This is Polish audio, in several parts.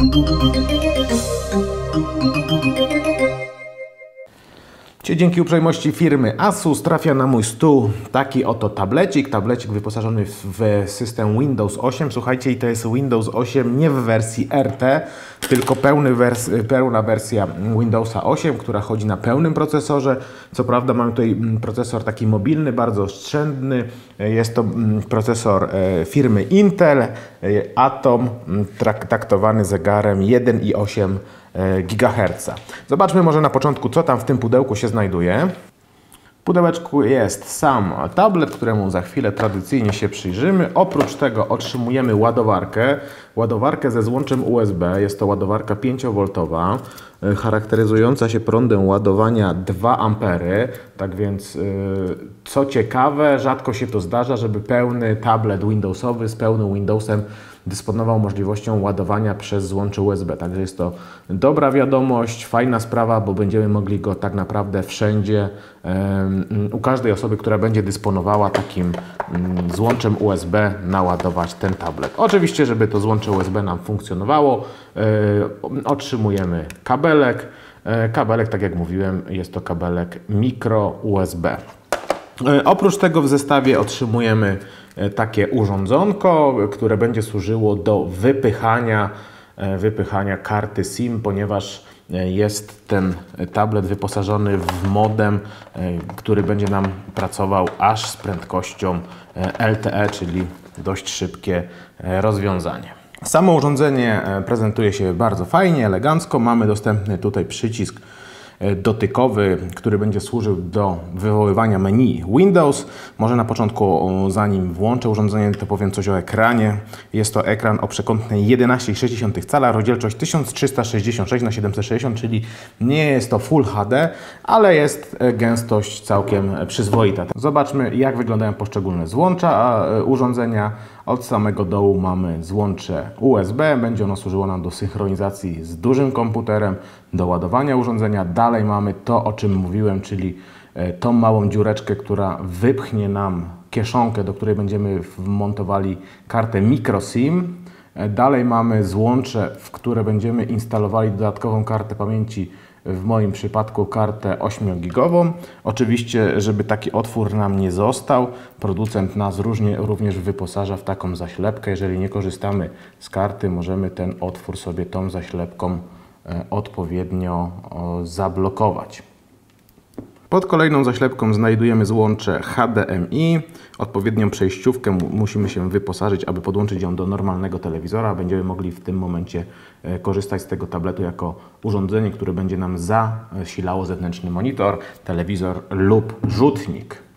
Thank you. Dzięki uprzejmości firmy Asus trafia na mój stół taki oto tablecik, tablecik wyposażony w system Windows 8. Słuchajcie, i to jest Windows 8 nie w wersji RT, tylko pełny wers pełna wersja Windowsa 8, która chodzi na pełnym procesorze. Co prawda mamy tutaj mm, procesor taki mobilny, bardzo oszczędny. Jest to mm, procesor e, firmy Intel, e, Atom, mm, taktowany zegarem 1,8 E, GHz. Zobaczmy może na początku, co tam w tym pudełku się znajduje. W pudełeczku jest sam tablet, któremu za chwilę tradycyjnie się przyjrzymy. Oprócz tego otrzymujemy ładowarkę, ładowarkę ze złączem USB. Jest to ładowarka 5V, e, charakteryzująca się prądem ładowania 2 A. Tak więc, e, co ciekawe, rzadko się to zdarza, żeby pełny tablet Windowsowy z pełnym Windowsem dysponował możliwością ładowania przez złącze USB. Także jest to dobra wiadomość, fajna sprawa, bo będziemy mogli go tak naprawdę wszędzie, u każdej osoby, która będzie dysponowała takim mm, złączem USB, naładować ten tablet. Oczywiście, żeby to złącze USB nam funkcjonowało, otrzymujemy kabelek. E, kabelek, tak jak mówiłem, jest to kabelek mikro USB. E, oprócz tego w zestawie otrzymujemy takie urządzonko, które będzie służyło do wypychania, e, wypychania karty SIM, ponieważ e, jest ten tablet wyposażony w modem, który będzie nam pracował aż z prędkością LTE, czyli dość szybkie rozwiązanie. Samo urządzenie prezentuje się bardzo fajnie, elegancko. Mamy dostępny tutaj przycisk E, dotykowy, który będzie służył do wywoływania menu Windows. Może na początku, zanim włączę urządzenie, to powiem coś o ekranie. Jest to ekran o przekątnej 11,6 cala, rozdzielczość 1366 na 760, czyli nie jest to Full HD, ale jest e, gęstość całkiem przyzwoita. Zobaczmy, jak wyglądają poszczególne złącza e, urządzenia. Od samego dołu mamy złącze USB, będzie ono służyło nam do synchronizacji z dużym komputerem, do ładowania urządzenia. Dalej mamy to, o czym mówiłem, czyli e, tą małą dziureczkę, która wypchnie nam kieszonkę, do której będziemy wmontowali kartę microSIM. E, dalej mamy złącze, w które będziemy instalowali dodatkową kartę pamięci w moim przypadku kartę 8-gigową. Oczywiście, żeby taki otwór nam nie został, producent nas różnie, również wyposaża w taką zaślepkę. Jeżeli nie korzystamy z karty, możemy ten otwór sobie tą zaślepką e, odpowiednio zablokować. Pod kolejną zaślepką znajdujemy złącze HDMI. Odpowiednią przejściówkę musimy się wyposażyć, aby podłączyć ją do normalnego telewizora. Będziemy mogli w tym momencie e, korzystać z tego tabletu jako urządzenie, które będzie nam zasilało zewnętrzny monitor, telewizor lub rzutnik.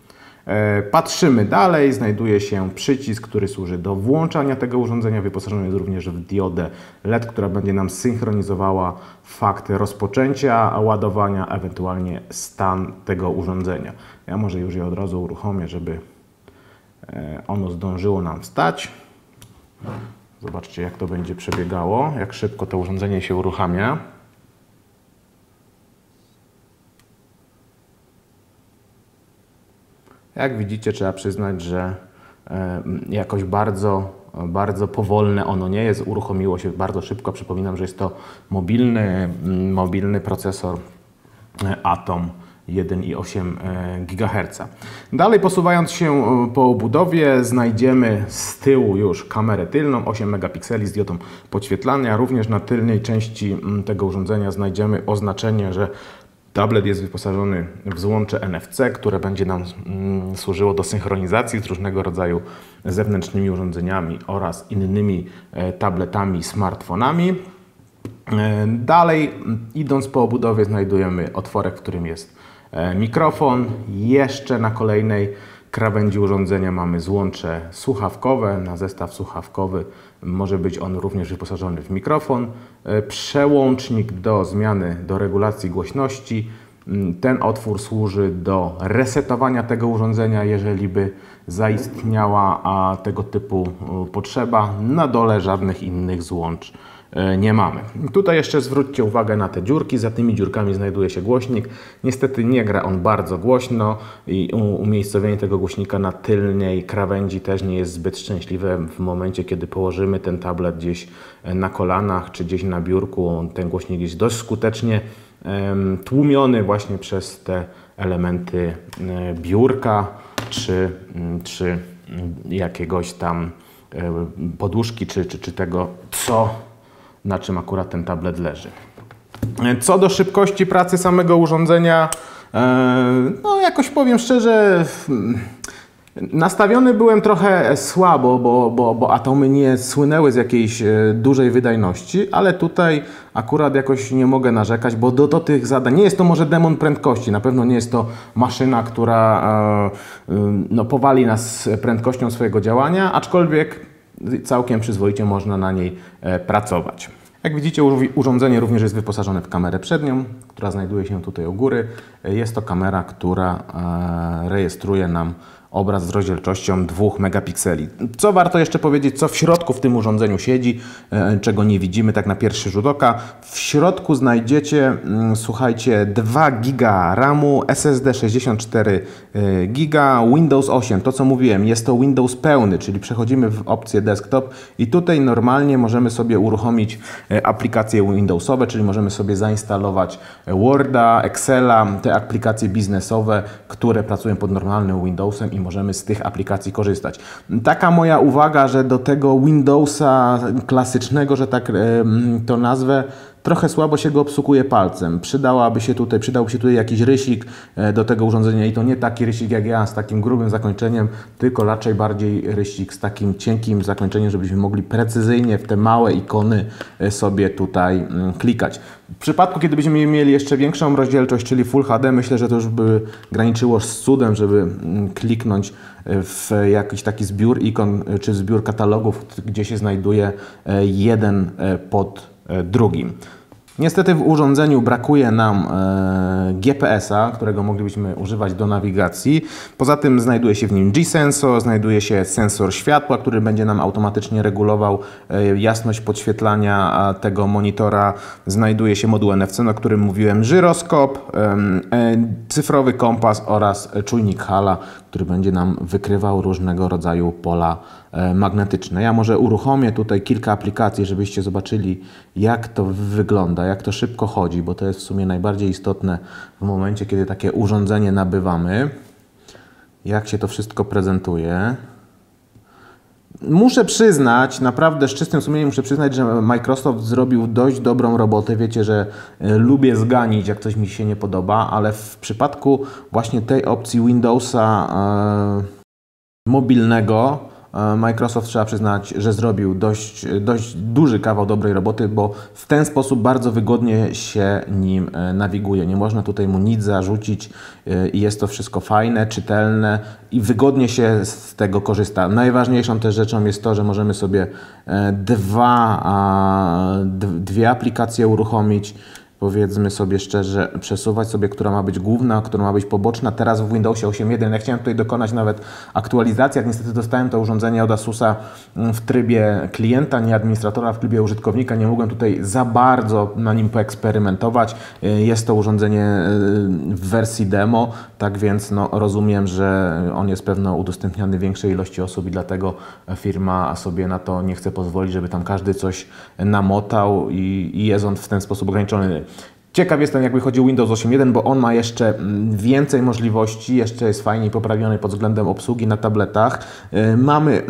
E, patrzymy dalej, znajduje się przycisk, który służy do włączania tego urządzenia. Wyposażony jest również w diodę LED, która będzie nam synchronizowała fakt rozpoczęcia ładowania, ewentualnie stan tego urządzenia. Ja może już je od razu uruchomię, żeby e, ono zdążyło nam wstać. Zobaczcie, jak to będzie przebiegało, jak szybko to urządzenie się uruchamia. Jak widzicie, trzeba przyznać, że e, jakoś bardzo, bardzo powolne ono nie jest. Uruchomiło się bardzo szybko. Przypominam, że jest to mobilny, mobilny procesor e, Atom 1,8 e, GHz. Dalej posuwając się po budowie znajdziemy z tyłu już kamerę tylną 8 megapikseli z diodą podświetlania. Również na tylnej części tego urządzenia znajdziemy oznaczenie, że Tablet jest wyposażony w złącze NFC, które będzie nam mm, służyło do synchronizacji z różnego rodzaju zewnętrznymi urządzeniami oraz innymi e, tabletami, smartfonami. E, dalej, idąc po obudowie, znajdujemy otworek, w którym jest e, mikrofon. Jeszcze na kolejnej krawędzi urządzenia mamy złącze słuchawkowe. Na zestaw słuchawkowy może być on również wyposażony w mikrofon. E, przełącznik do zmiany, do regulacji głośności. Mm, ten otwór służy do resetowania tego urządzenia, jeżeli by zaistniała tego typu potrzeba. Na dole żadnych innych złącz nie mamy. Tutaj jeszcze zwróćcie uwagę na te dziurki. Za tymi dziurkami znajduje się głośnik. Niestety nie gra on bardzo głośno i umiejscowienie tego głośnika na tylnej krawędzi też nie jest zbyt szczęśliwe w momencie, kiedy położymy ten tablet gdzieś e, na kolanach czy gdzieś na biurku. Ten głośnik jest dość skutecznie tłumiony właśnie przez te elementy e, biurka czy, czy jakiegoś tam e, poduszki, czy, czy, czy tego, co, na czym akurat ten tablet leży. E, co do szybkości pracy samego urządzenia, no jakoś powiem szczerze, Nastawiony byłem trochę słabo, bo, bo, bo atomy nie słynęły z jakiejś e, dużej wydajności, ale tutaj akurat jakoś nie mogę narzekać, bo do, do tych zadań nie jest to może demon prędkości, na pewno nie jest to maszyna, która e, no, powali nas prędkością swojego działania, aczkolwiek całkiem przyzwoicie można na niej e, pracować. Jak widzicie, urządzenie również jest wyposażone w kamerę przednią, która znajduje się tutaj u góry. Jest to kamera, która rejestruje nam obraz z rozdzielczością 2 megapikseli. Co warto jeszcze powiedzieć, co w środku w tym urządzeniu siedzi, e, czego nie widzimy tak na pierwszy rzut oka. W środku znajdziecie, mm, słuchajcie, 2 giga RAMu, SSD 64 e, giga, Windows 8. To co mówiłem, jest to Windows pełny, czyli przechodzimy w opcję desktop i tutaj normalnie możemy sobie uruchomić e, aplikacje Windowsowe, czyli możemy sobie zainstalować Worda, Excela, te aplikacje biznesowe, które pracują pod normalnym Windowsem i możemy z tych aplikacji korzystać. Taka moja uwaga, że do tego Windowsa klasycznego, że tak to nazwę, trochę słabo się go obsługuje palcem. Przydałaby się tutaj, przydałby się tutaj jakiś rysik e, do tego urządzenia i to nie taki rysik jak ja z takim grubym zakończeniem, tylko raczej bardziej rysik z takim cienkim zakończeniem, żebyśmy mogli precyzyjnie w te małe ikony e, sobie tutaj mm, klikać. W przypadku, kiedy byśmy mieli jeszcze większą rozdzielczość, czyli Full HD, myślę, że to już by graniczyło z cudem, żeby mm, kliknąć e, w jakiś taki zbiór ikon czy zbiór katalogów, gdzie się znajduje jeden pod drugim. Niestety w urządzeniu brakuje nam e, GPS-a, którego moglibyśmy używać do nawigacji. Poza tym znajduje się w nim G-sensor, znajduje się sensor światła, który będzie nam automatycznie regulował e, jasność podświetlania tego monitora. Znajduje się moduł NFC, o którym mówiłem, żyroskop, e, cyfrowy kompas oraz czujnik Hala, który będzie nam wykrywał różnego rodzaju pola E, magnetyczne. Ja może uruchomię tutaj kilka aplikacji, żebyście zobaczyli, jak to wygląda, jak to szybko chodzi, bo to jest w sumie najbardziej istotne w momencie, kiedy takie urządzenie nabywamy. Jak się to wszystko prezentuje. Muszę przyznać, naprawdę z czystym sumieniem muszę przyznać, że Microsoft zrobił dość dobrą robotę. Wiecie, że e, lubię zganić, jak coś mi się nie podoba, ale w przypadku właśnie tej opcji Windowsa e, mobilnego Microsoft trzeba przyznać, że zrobił dość, dość duży kawał dobrej roboty, bo w ten sposób bardzo wygodnie się nim e, nawiguje. Nie można tutaj mu nic zarzucić e, i jest to wszystko fajne, czytelne i wygodnie się z tego korzysta. Najważniejszą też rzeczą jest to, że możemy sobie dwa, dwie aplikacje uruchomić powiedzmy sobie szczerze, przesuwać sobie, która ma być główna, która ma być poboczna. Teraz w Windowsie 8.1 ja chciałem tutaj dokonać nawet aktualizacji, jak niestety dostałem to urządzenie od Asusa mm, w trybie klienta, nie administratora, w trybie użytkownika. Nie mogłem tutaj za bardzo na nim poeksperymentować. Y, jest to urządzenie y, w wersji demo, tak więc no, rozumiem, że on jest pewno udostępniany większej ilości osób i dlatego firma sobie na to nie chce pozwolić, żeby tam każdy coś namotał i, i jest on w ten sposób ograniczony. Ciekaw jestem, jakby chodzi o Windows 8.1, bo on ma jeszcze mm, więcej możliwości, jeszcze jest fajniej poprawiony pod względem obsługi na tabletach. Y, mamy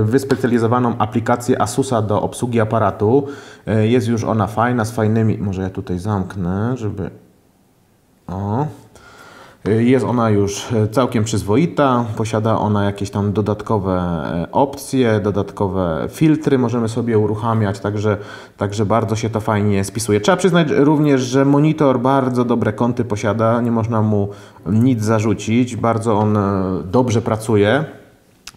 y, wyspecjalizowaną aplikację Asusa do obsługi aparatu. Y, jest już ona fajna, z fajnymi... Może ja tutaj zamknę, żeby... O... Jest ona już całkiem przyzwoita, posiada ona jakieś tam dodatkowe e, opcje, dodatkowe filtry możemy sobie uruchamiać, także, także bardzo się to fajnie spisuje. Trzeba przyznać również, że monitor bardzo dobre kąty posiada, nie można mu nic zarzucić, bardzo on e, dobrze pracuje.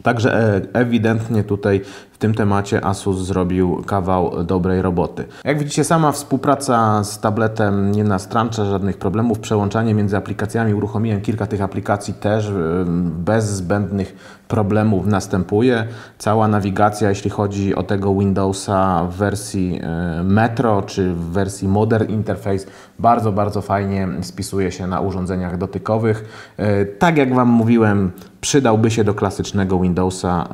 Także e, ewidentnie tutaj tym temacie Asus zrobił kawał dobrej roboty. Jak widzicie, sama współpraca z tabletem nie nastręcza żadnych problemów. Przełączanie między aplikacjami, uruchomiłem kilka tych aplikacji też y, bez zbędnych problemów następuje. Cała nawigacja, jeśli chodzi o tego Windowsa w wersji y, Metro czy w wersji Modern Interface, bardzo, bardzo fajnie spisuje się na urządzeniach dotykowych. Y, tak jak Wam mówiłem, przydałby się do klasycznego Windowsa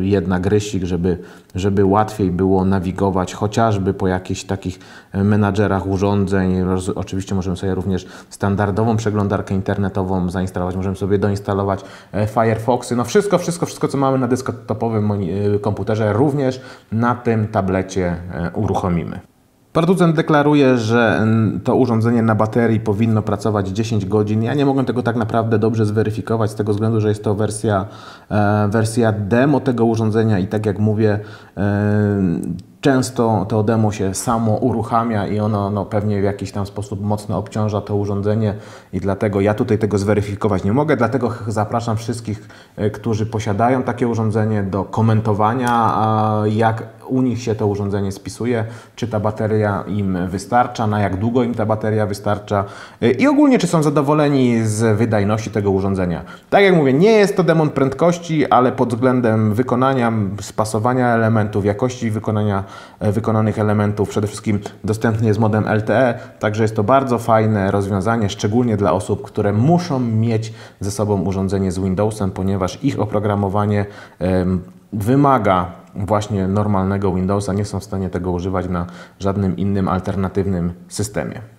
jednak rysik, żeby, żeby łatwiej było nawigować chociażby po jakichś takich menadżerach urządzeń. Oczywiście możemy sobie również standardową przeglądarkę internetową zainstalować, możemy sobie doinstalować e, Firefoxy, no wszystko, wszystko, wszystko co mamy na desktopowym e, komputerze również na tym tablecie e, uruchomimy. Producent deklaruje, że to urządzenie na baterii powinno pracować 10 godzin. Ja nie mogłem tego tak naprawdę dobrze zweryfikować z tego względu, że jest to wersja, e, wersja demo tego urządzenia i tak jak mówię, e, Często to demo się samo uruchamia i ono no, pewnie w jakiś tam sposób mocno obciąża to urządzenie i dlatego ja tutaj tego zweryfikować nie mogę, dlatego zapraszam wszystkich, e, którzy posiadają takie urządzenie do komentowania, jak u nich się to urządzenie spisuje, czy ta bateria im wystarcza, na jak długo im ta bateria wystarcza i ogólnie czy są zadowoleni z wydajności tego urządzenia. Tak jak mówię, nie jest to demon prędkości, ale pod względem wykonania, spasowania elementów, jakości wykonania E, wykonanych elementów. Przede wszystkim dostępny jest modem LTE, także jest to bardzo fajne rozwiązanie, szczególnie dla osób, które muszą mieć ze sobą urządzenie z Windowsem, ponieważ ich oprogramowanie wymaga właśnie normalnego Windowsa, nie są w stanie tego używać na żadnym innym alternatywnym systemie.